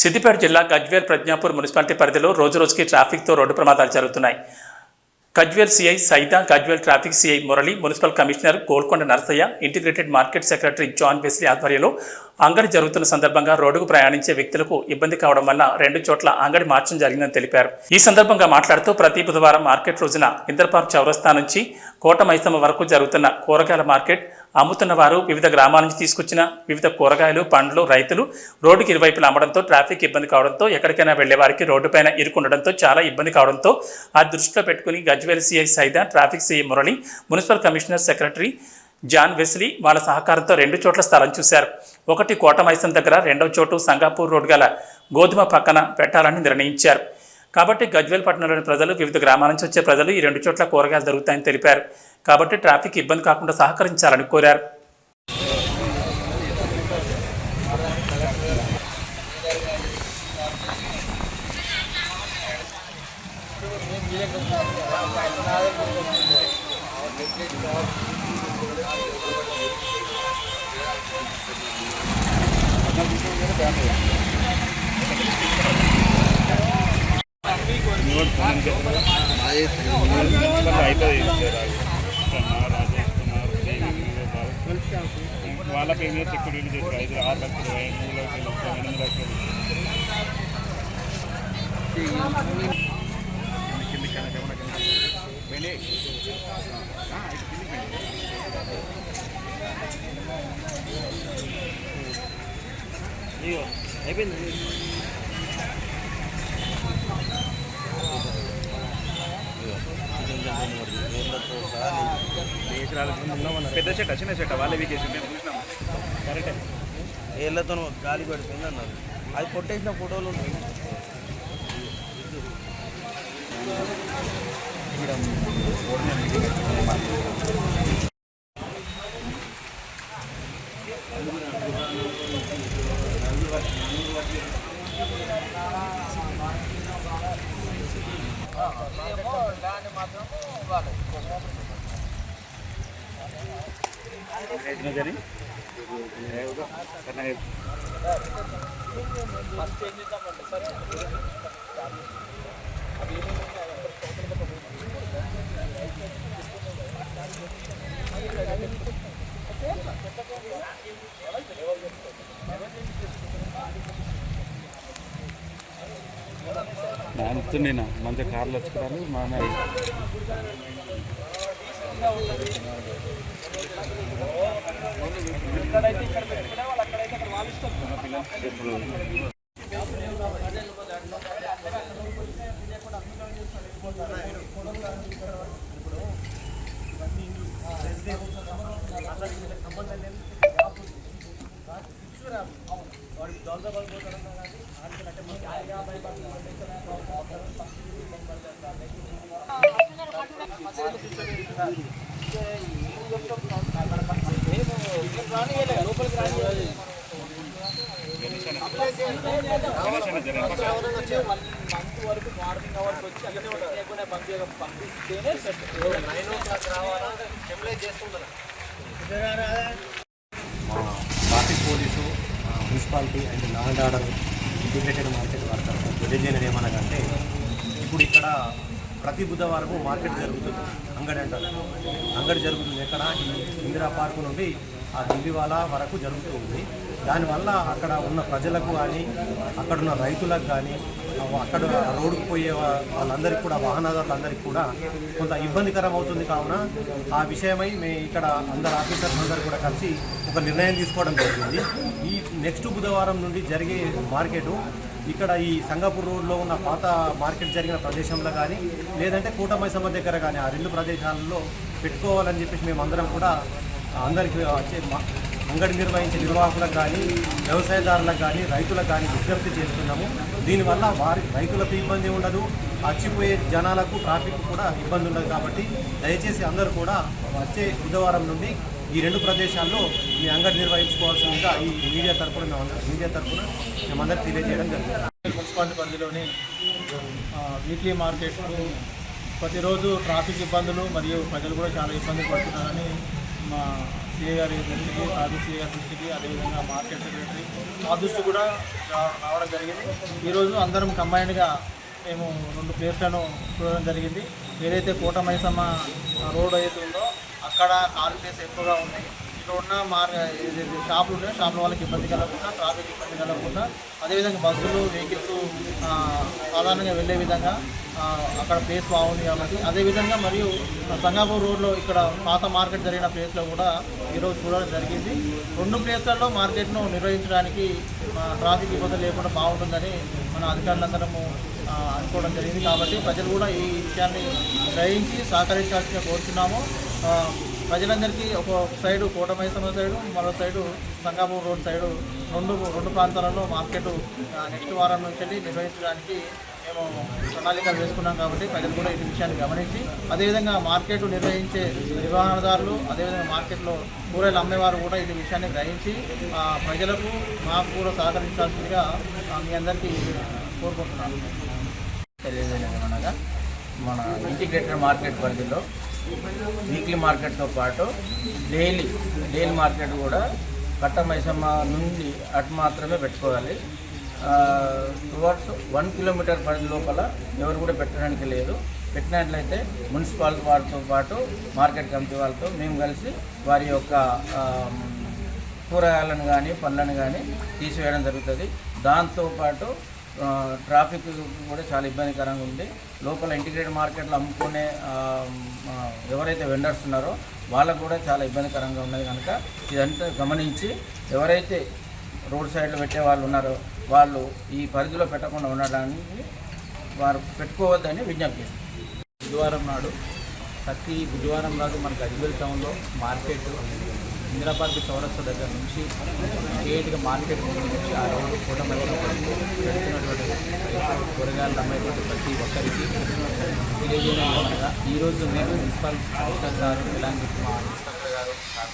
సిద్దిపేట జిల్లా గజ్వేల్ ప్రజ్ఞాపూర్ మున్సిపాలిటీ పరిధిలో రోజురోజుకి ట్రాఫిక్తో రోడ్డు ప్రమాదాలు జరుగుతున్నాయి. Gajwel CI Saida Gajwel traffic CI Murali municipal commissioner Golkonda Narasaiah integrated market secretary John Wesley ఆధ్వర్యంలో అంగడి జరుగుతున్న సందర్భంగా రోడ్డుకు ప్రయాణించే వ్యక్తులకు ఇబ్బంది కావడం వల్ల రెండు చోట్ల అంగడి మార్చడం జరిగిందని తెలిపారు. ఈ సందర్భంగా మాట్లాడుతూ ప్రతి బుధవారం మార్కెట్ రోజున ఇంద్రపార్క్ చౌరస్తా నుంచి కోట మైసమ్మ వరకు జరుగుతున్న కూరగాయల మార్కెట్ అమ్ముతున్న వారు వివిధ గ్రామాల నుంచి తీసుకొచ్చిన వివిధ కూరగాయలు పండ్లు రైతులు రోడ్డుకి ఇరువైపులా అమ్మడంతో ట్రాఫిక్ ఇబ్బంది కావడంతో ఎక్కడికైనా వెళ్ళే వారికి రోడ్డుపైన ఇరుకుండడంతో చాలా ఇబ్బంది కావడంతో ఆ దృష్టిలో పెట్టుకుని Gajwel CI Saida traffic CI Murali municipal commissioner secretary John Wesley వాళ్ళ సహకారంతో రెండు చోట్ల స్థలం చూశారు. ఒకటి కోట దగ్గర రెండవ చోటు సంగాపూర్ రోడ్ గల గోధుమ పక్కన పెట్టాలని నిర్ణయించారు. కాబట్టి గజ్వేల్ పట్టణంలోని ప్రజలు వివిధ గ్రామాల నుంచి వచ్చే ప్రజలు ఈ రెండు చోట్ల కూరగాయలు దొరుకుతాయని తెలిపారు. కాబట్టి ట్రాఫిక్ ఇబ్బంది కాకుండా సహకరించాలని కోరారు. వాళ్ళకి ఏం చేసి ఎక్కువ చేశారు ఐదు ఆరు లక్షలు ఎనిమిది లక్షలు ఎనిమిది లక్షలు కింది కింద కింద కింద వెళ్ళి ఆ, ఇటు కిందికి వెళ్ళి. ఎకరాల కింద ఉన్నామన్న. పెద్ద చెట్ట చిన్న చెట్ట వాళ్ళే వీకేసి మేము చూసినాము. కరెక్టే ఏళ్ళతో గాలి పడిపోయింది అన్నారు. అది కొట్టేసిన ఫోటోలు ఉన్నాయి. నేను మంచి కార్లు వచ్చుకున్నాను మా ఎక్కడైతే ఇక్కడ పెట్టుకునే వాళ్ళు అక్కడైతే అక్కడ వాళ్ళు ఇష్టం అమ్మాయి మా traffic police municipality and law and order integrated market worker తెలియజేయడం ఏమనగంటే ఇప్పుడు ఇక్కడ ప్రతి బుధవారం మార్కెట్ జరుగుతుంది. అంగడి అంటారు. అంగడి జరుగుతుంది ఎక్కడ? ఇందిరా పార్కు నుండి ఆ దిల్లీవాలా వరకు జరుగుతూ ఉంది దానివల్ల అక్కడ ఉన్న ప్రజలకు కానీ అక్కడ ఉన్న రైతులకు కానీ అక్కడ రోడ్డుకు పోయే వాళ్ళందరికీ కూడా వాహనదారులందరికీ కూడా కొంత ఇబ్బందికరం అవుతుంది కావున ఆ విషయమై మేము ఇక్కడ అందరు ఆఫీసర్స్ అందరూ కూడా కలిసి ఒక నిర్ణయం తీసుకోవడం జరిగింది. ఈ నెక్స్ట్ బుధవారం నుండి జరిగే మార్కెటు ఇక్కడ ఈ సంగాపూర్ రోడ్లో ఉన్న పాత మార్కెట్ జరిగిన ప్రదేశంలో కానీ లేదంటే కూటమైసమ్మ దగ్గర కానీ ఆ రెండు ప్రదేశాలలో పెట్టుకోవాలని చెప్పేసి మేము అందరం కూడా అందరికి వచ్చే అంగడి నిర్వహించే నిర్వాహకులకు కానీ వ్యవసాయదారులకు కానీ రైతులకు కానీ విజ్ఞప్తి చేస్తున్నాము. దీనివల్ల వారి రైతులకు ఇబ్బంది ఉండదు. వచ్చిపోయే జనాలకు ట్రాఫిక్ కూడా ఇబ్బంది ఉండదు కాబట్టి దయచేసి అందరూ కూడా వచ్చే బుధవారం నుండి ఈ రెండు ప్రదేశాల్లో మీ అంగడి నిర్వహించుకోవాల్సిందిగా ఈ మీడియా తరపున మేము మీడియా తరఫున మేమందరం తెలియజేయడం జరిగింది. మున్సిపాలిటీ పరిధిలోని వీక్లీ మార్కెట్లు ప్రతిరోజు ట్రాఫిక్ ఇబ్బందులు మరియు ప్రజలు కూడా చాలా ఇబ్బంది పడుతున్నారని మా సిఏ గారి దృష్టికి ఆది సిఏ గారి దృష్టికి అదేవిధంగా మార్కెట్ సెక్రటరీ మా దృష్టి కూడా రావడం జరిగింది. ఈరోజు అందరం కంబైన్డ్గా మేము రెండు ప్లేస్లను చూడడం జరిగింది. ఏదైతే కోటమైసమ్మ రోడ్ అయితే ఉందో అక్కడ ఖాళీ ప్లేస్ ఎక్కువగా ఉన్నాయి ఇక్కడ ఉన్న మార్గ ఏదైతే షాపులు ఉన్నాయో షాపుల వాళ్ళకి ఇబ్బంది కలగకుండా ట్రాఫిక్ ఇబ్బంది కలగకుండా అదేవిధంగా బస్సులు వెహికల్స్ సాధారణంగా వెళ్ళే విధంగా అక్కడ ప్లేస్ బాగుంది కాబట్టి. అదేవిధంగా మరియు సంగాపూర్ రోడ్లో ఇక్కడ పాత మార్కెట్ జరిగిన ప్లేస్లో కూడా ఈరోజు చూడడం జరిగింది. రెండు ప్లేస్లలో మార్కెట్ను నిర్వహించడానికి ట్రాఫిక్ ఇబ్బంది లేకుండా బాగుంటుందని మన అధికారులందరము అనుకోవడం జరిగింది కాబట్టి ప్రజలు కూడా ఈ విషయాన్ని గ్రహించి సహకరించాల్సిన కోరుతున్నాము ప్రజలందరికీ ఒక సైడు కోటమైసమ్మ సైడు మరో సైడు సంగాపూర్ రోడ్ సైడు రెండు రెండు ప్రాంతాలలో మార్కెట్ నెక్స్ట్ వారం నుంచి నిర్వహించడానికి మేము ప్రణాళికలు వేసుకున్నాం కాబట్టి ప్రజలు కూడా ఈ విషయాన్ని గమనించి అదేవిధంగా మార్కెట్ నిర్వహించే నిర్వహణదారులు అదేవిధంగా మార్కెట్లో కూరలు అమ్మేవారు కూడా ఈ విషయాన్ని గ్రహించి ప్రజలకు మాకు కూడా సహకరించాల్సిందిగా మీ అందరికీ కోరుకుంటున్నాను. తెలియజేయడం మన ఇంటిగ్రేటెడ్ మార్కెట్ పరిధిలో వీక్లీ మార్కెట్తో పాటు డైలీ డైలీ మార్కెట్ కూడా కట్ట మైసమ్మ నుండి అటు మాత్రమే పెట్టుకోవాలి. టువర్డ్స్ వన్ కిలోమీటర్ పరిధి లోపల ఎవరు కూడా పెట్టడానికి లేదు. పెట్టినట్లయితే మున్సిపాలిటీ వారితో పాటు మార్కెట్ కమిటీ వాళ్ళతో మేము కలిసి వారి యొక్క కూరగాయలను కానీ పండ్లను కానీ తీసివేయడం జరుగుతుంది. దాంతోపాటు ట్రాఫిక్ కూడా చాలా ఇబ్బందికరంగా ఉంది. లోపల ఇంటిగ్రేటెడ్ మార్కెట్లో అమ్ముకునే ఎవరైతే వెండర్స్ ఉన్నారో వాళ్ళకు కూడా చాలా ఇబ్బందికరంగా ఉన్నది కనుక ఇదంతా గమనించి ఎవరైతే రోడ్ సైడ్లో పెట్టే వాళ్ళు ఉన్నారో వాళ్ళు ఈ పరిధిలో పెట్టకుండా ఉండడానికి వారు పెట్టుకోవద్దని విజ్ఞప్తి బుధవారం నాడు ప్రతి బుధవారం నాడు మనకు అజ్మీర్ టౌన్లో మార్కెట్ ఇందిరాపార్క్ చౌరస్తా దగ్గర నుంచి స్ట్రేట్గా మార్కెట్ ముందు నుంచి ఆ రోడ్డు కూటమిలో పెడుతున్నటువంటి కూరగాయలు అమ్మేటువంటి ప్రతి ఒక్కరికి తెలియజేయగా ఈరోజు మేము మున్సిపల్ కమిషనర్ సార్ ఇలాంటి మా గారు సార్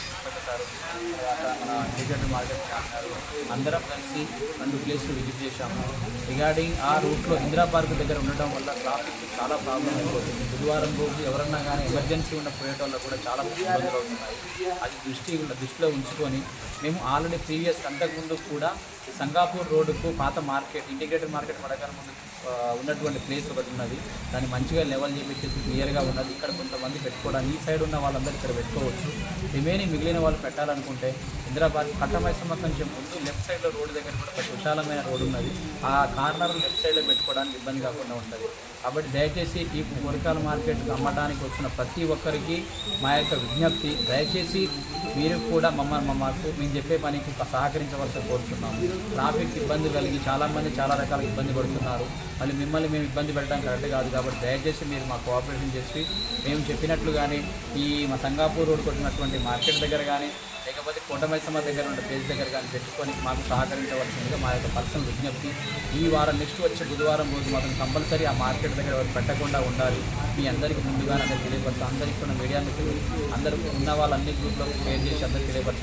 తర్వాత మన ఇంటిగ్రేటెడ్ మార్కెట్ గారు అందరం కలిసి రెండు ప్లేస్లు విజిట్ చేశాము. రిగార్డింగ్ ఆ రూట్లో ఇందిరా పార్క్ దగ్గర ఉండటం వల్ల ట్రాఫిక్ చాలా ప్రాబ్లం అయిపోతుంది. బుధవారం రోజు ఎవరన్నా కానీ ఎమర్జెన్సీ ఉన్న పోయేటోళ్ళు కూడా చాలా ఇబ్బందులు అవుతున్నాయి. అది దృష్టి దృష్టిలో ఉంచుకొని మేము ఆల్రెడీ ప్రీవియస్ అంతకుముందు కూడా సంగాపూర్ రోడ్డుకు పాత మార్కెట్ ఇంటిగ్రేటెడ్ మార్కెట్ పడగల ముందు ఉన్నటువంటి ప్లేస్ ఒకటి ఉన్నది. దాన్ని మంచిగా లెవెల్ చేపించేసి క్లియర్గా ఉన్నది. ఇక్కడ కొంతమంది పెట్టుకోవడానికి ఈ సైడ్ ఉన్న వాళ్ళందరూ ఇక్కడ పెట్టుకోవచ్చు. రిమైనింగ్ మిగిలిన వాళ్ళు పెట్టాలనుకుంటే హైదరాబాద్ కట్టమైసమ్మ కొంచెం ముందు లెఫ్ట్ సైడ్లో రోడ్డు దగ్గర కూడా ఒక విశాలమైన రోడ్డు ఉన్నది. ఆ కార్నర్ లెఫ్ట్ సైడ్లో పెట్టుకోవడానికి ఇబ్బంది కాకుండా ఉంటుంది. కాబట్టి దయచేసి ఈ మురికాల మార్కెట్ అమ్మడానికి వచ్చిన ప్రతి ఒక్కరికి మా యొక్క విజ్ఞప్తి దయచేసి మీరు కూడా మమ్మల్ని మాకు మేము చెప్పే పనికి సహకరించవలసి కోరుతున్నాము ట్రాఫిక్ ఇబ్బంది కలిగి చాలామంది చాలా రకాల ఇబ్బంది పడుతున్నారు. మళ్ళీ మిమ్మల్ని మేము ఇబ్బంది పెట్టడం కరెక్ట్ కాదు కాబట్టి దయచేసి మీరు మా కోఆపరేషన్ చేసి మేము చెప్పినట్లుగానే ఈ మా సంగాపూర్ రోడ్ కొట్టినటువంటి మార్కెట్ దగ్గర కానీ లేకపోతే కొండమైసమ్మ దగ్గర ఉన్న ప్లేస్ దగ్గర కానీ పెట్టుకొని మాకు సహకరించవలసిందిగా మా యొక్క పర్సనల్ విజ్ఞప్తి. ఈ వారం నెక్స్ట్ వచ్చే బుధవారం రోజు మాత్రం కంపల్సరీ ఆ మార్కెట్ దగ్గర పెట్టకుండా ఉండాలి. మీ అందరికీ ముందుగానే నాకు తెలియపరచు అందరికీ ఉన్న మీడియా మిత్రులు అందరికీ ఉన్న వాళ్ళన్ని గ్రూప్లో షేర్ చేసి అందరికీ తెలియపరచు